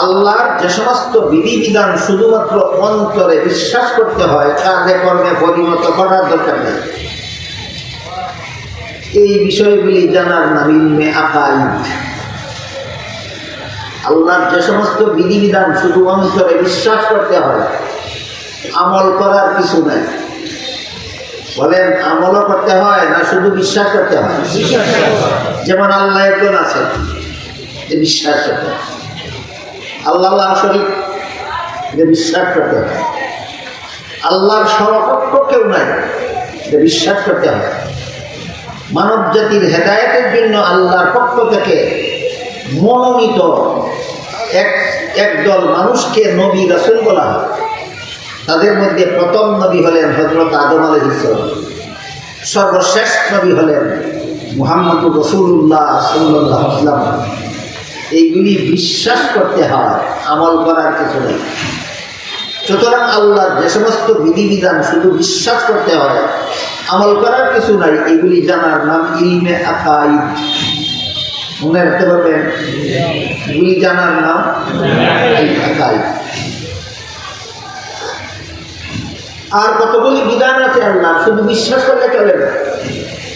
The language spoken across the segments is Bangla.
আল্লাহর যে সমস্ত বিধিবিধান শুধুমাত্র অন্তরে বিশ্বাস করতে হয় কাজে কর্মে পরিণত করার দরকার নেই। এই বিষয়গুলি জানার নাম ইলমে আকাই আল্লাহর যে সমস্ত বিধিবিধান শুধু অন্তরে বিশ্বাস করতে হয় আমল করার কিছু নাই। বলেন আমলও করতে হয় না শুধু বিশ্বাস করতে হয়? যেমন আল্লাহ একজন আছে বিশ্বাস করতে হয়। আল্লাহ শরীফ। এটা বিশ্বাস করতে হয় আল্লাহর সমকক্ষ কেউ নাই। এটা বিশ্বাস করতে হয় মানব জাতির হেদায়তের জন্য আল্লাহর পক্ষ থেকে মনোনীত এক একদল মানুষকে নবী, রাসুল বলা হয়। তাদের মধ্যে প্রথম নবী হলেন হজরত আদম আলহিসাম সর্বশেষ নবী হলেন মুহাম্মদুর রসুল্লাহ সাল্লাহ এইগুলি বিশ্বাস করতে হয়, আমল করার কিছু নেই। সুতরাং আল্লাহর যে সমস্ত বিধিবিধান শুধু বিশ্বাস করতে হয়, আমল করার কিছু নাই, এগুলি জানার নাম ইলমে আকাইদ। মনে রাখতে পারবেন? এগুলি জানার নাম আকাইদ। আর কতগুলি বিধান আছে আল্লাহ? শুধু বিশ্বাস করলে চলে না।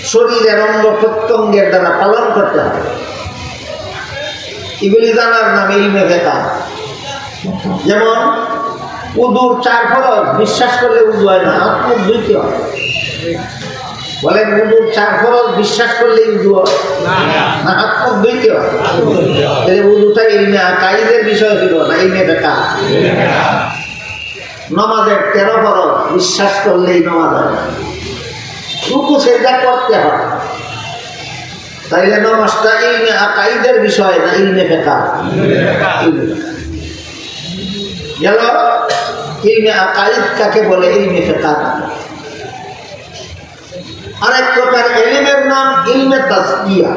শরীরের অঙ্গ প্রত্যঙ্গের দ্বারা পালন করতে হবে এগুলি জানার নাম ইলমে ভেতা যেমন, উদুর চার ফরজ বিশ্বাস করলে উদু হয় না মুখ ধুইতে হয়। বলেন, উদুর চার ফরজ বিশ্বাস করলে উদু হয় না মুখ ধুইতে হয়। উদুটা ইলমে কাইদের বিষয় ছিল না, ইলমে বেকা নমাজের তেরো ফরজ বিশ্বাস করলেই নমাজ হয়। রুকু সেজা করতে হয়। তাইলে নমাজটা ইলমে আকাইদের বিষয় না ইলমে ফেকা? গেল? ইলমে আকাইদ কাকে বলে? ইলমে ফেকা আরেক প্রকার এলিমের নাম ইলমে তাসকিয়া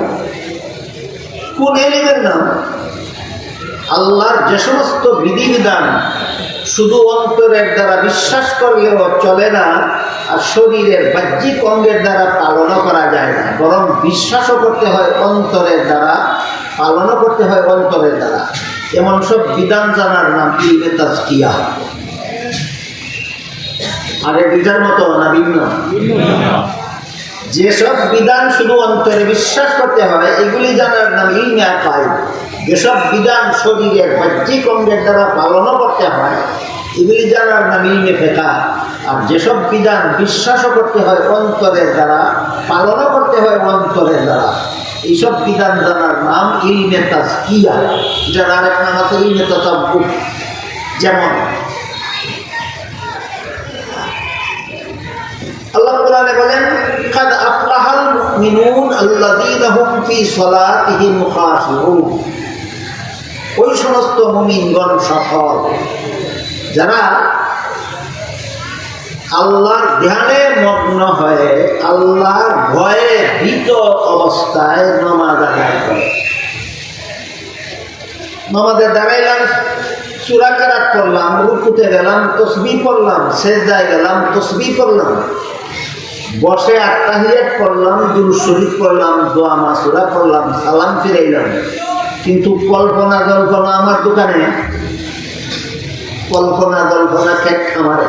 কোন এলিমের নাম? আল্লাহর যে সমস্ত বিধিবিধান শুধু অন্তরের দ্বারা বিশ্বাস করলেও চলে না, আর শরীরের বাহ্যিক অঙ্গের দ্বারা পালনও করা যায় না। বরং বিশ্বাসও করতে হয় অন্তরের দ্বারা, পালনও করতে হয় অন্তরের দ্বারা। এমন সব বিধান জানার নাম ইলমে তাজকিয়া। আর এই দুইটার মতো না ভিন্ন? যেসব বিধান শুধু অন্তরে বিশ্বাস করতে হয়, এগুলি জানার নাম ইলমে আকাই যেসব বিধান শরীরের বাহ্যিক অঙ্গের দ্বারা পালনও করতে হয়, এগুলি জানার নাম ইলমে ফেকা। আর যেসব বিধান বিশ্বাসও করতে হয়, অন্তরের দ্বারা, পালনও করতে হয় অন্তরের দ্বারা। এইসব বিধান জানার নাম ইলমে তাজকিয়া। এটার আরেক নাম আছে ইলমে তাতাব্বুক। যেমন আল্লাহ বলেন ওই সমস্ত সফল, যারা আল্লাহর ধ্যানে মগ্ন হয়ে আল্লাহর ভয়ে ভীত অবস্থায় নমাজ আদায় করে। নমাজে দাঁড়াইলাম চূড়াকারাত করলাম রুকুতে গেলাম তসবি করলাম সেজদায় গেলাম তসবি করলাম বসে আত্মাহিয়াত করলাম দুর শরীফ করলাম দোয়া মাসুরা করলাম, সালাম ফিরাইলাম। কিন্তু কল্পনা জল্পনা আমার দোকানে। কল্পনা জল্পনা খেট খামারে।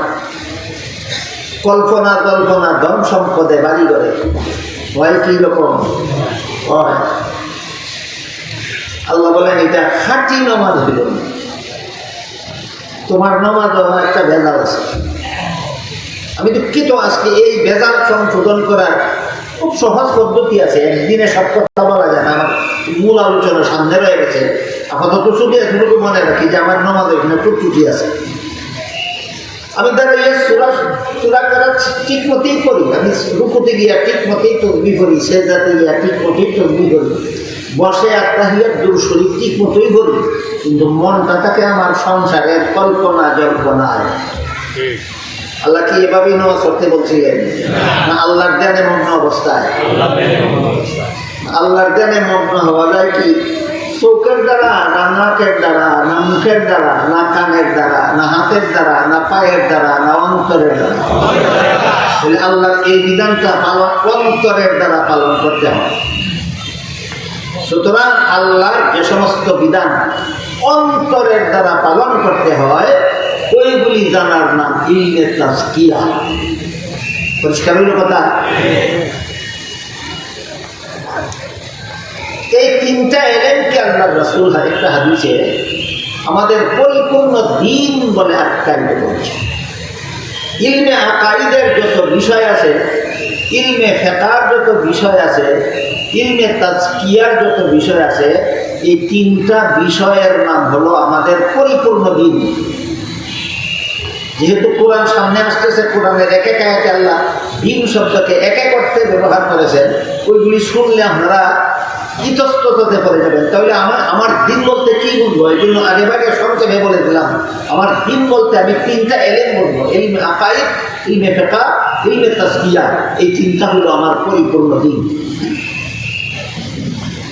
কল্পনা জল্পনা ধন সম্পদে বাড়ি করে হয় কি রকম? হয়। আল্লাহ বলেন, এটা খাঁটি নমাজ হইল। তোমার নমাজ একটা ভেজাল আছে। আমি দুঃখিত, আজকে এই ভেজাল সংশোধন করার খুব সহজ পদ্ধতি আছে। একদিনে সব কথা বলা যায় না, আমার মূল আলোচনা সামনে রয়ে গেছে। আপাতত শুধু এতটুকু মনে রাখি যে আমার নমাজ এখানে খুব ত্রুটি আছে। আমি দাঁড়িয়ে সুরা সুরা করা ঠিক মতেই করি। আমি রুকুতে গিয়া ঠিক মতেই তসবি করি সে যাতে গিয়া ঠিক মতেই তসবি করি। বসে একটা হিয়ার দূর শরীর ঠিক মতোই করি, কিন্তু মনটা থাকে আমার সংসারের কল্পনা জল্পনায় আল্লাহ কি এভাবেই নামাজ পড়তে বলছিলেন? না, আল্লাহর জ্ঞানে মগ্ন অবস্থায়। আল্লাহর জ্ঞানে মগ্ন হওয়া যায় কি? চোখের দ্বারা, না নাকের দ্বারা, না মুখের দ্বারা, না কানের দ্বারা, না হাতের দ্বারা, না পায়ের দ্বারা, না অন্তরের দ্বারা। তাহলে আল্লাহর এই বিধানটা পালন, অন্তরের দ্বারা পালন করতে হবে। সুতরাং আল্লাহর যে সমস্ত বিধান অন্তরের দ্বারা পালন করতে হয়, ওইগুলি জানার নাম ইলমে তাজকিয়া পরিষ্কার হইল কথা? এই তিনটা এলেমকে আল্লাহ রসুল একটা হাদিসে, আমাদের পরিপূর্ণ দিন বলে আখ্যায়িত করছে। ইলমে আকাইদের যত বিষয় আছে, ইলমে ফেকার যত বিষয় আছে, ইলমে তাজকিয়ার যত বিষয় আছে, এই তিনটা বিষয়ের নাম হলো আমাদের পরিপূর্ণ দিন। যেহেতু কোরআন সামনে আসতেছে, কোরআনের এক এক আয়াতে আল্লাহ দিন শব্দকে এক এক অর্থে ব্যবহার করেছেন, ওইগুলি শুনলে আপনারা ইতস্ততাতে পড়ে যাবেন। তাহলে আমার আমার দিন বলতে কি বুঝব? এই জন্য আগে ভাগে সংক্ষেপে বলে দিলাম, আমার দিন বলতে আমি তিনটা এলেম বলব ইলমে আকাইদ ইলমে ফেকা ইলমে তাসকিয়া এই তিনটা হলো আমার পরিপূর্ণ দিন।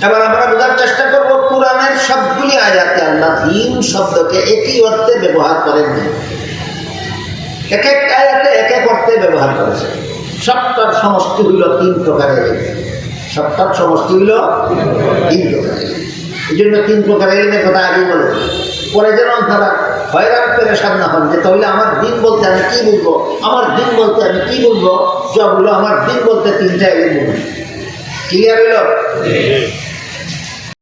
এবার আমরা বোঝার চেষ্টা করব, কোরআনের সবগুলি আয়াতে আল্লাহ দিন শব্দকে একই অর্থে ব্যবহার করেননি। এক এক আয়াতে এক এক অর্থে ব্যবহার করেছে। সপ্তাহ সমষ্টি হইল তিন প্রকারের সপ্তাহ সমষ্টি হইল তিন প্রকারের এই জন্য তিন প্রকারের এলেমের কথা আগে বলে পরে যেন তারা হয়রান পেরেশান না হন যে, তাহলে আমার দিন বলতে আমি কি বলব? আমার দিন বলতে আমি কি বলব? সবগুলো আমার দিন বলতে তিনটা এলেম ক্লিয়ার হইল?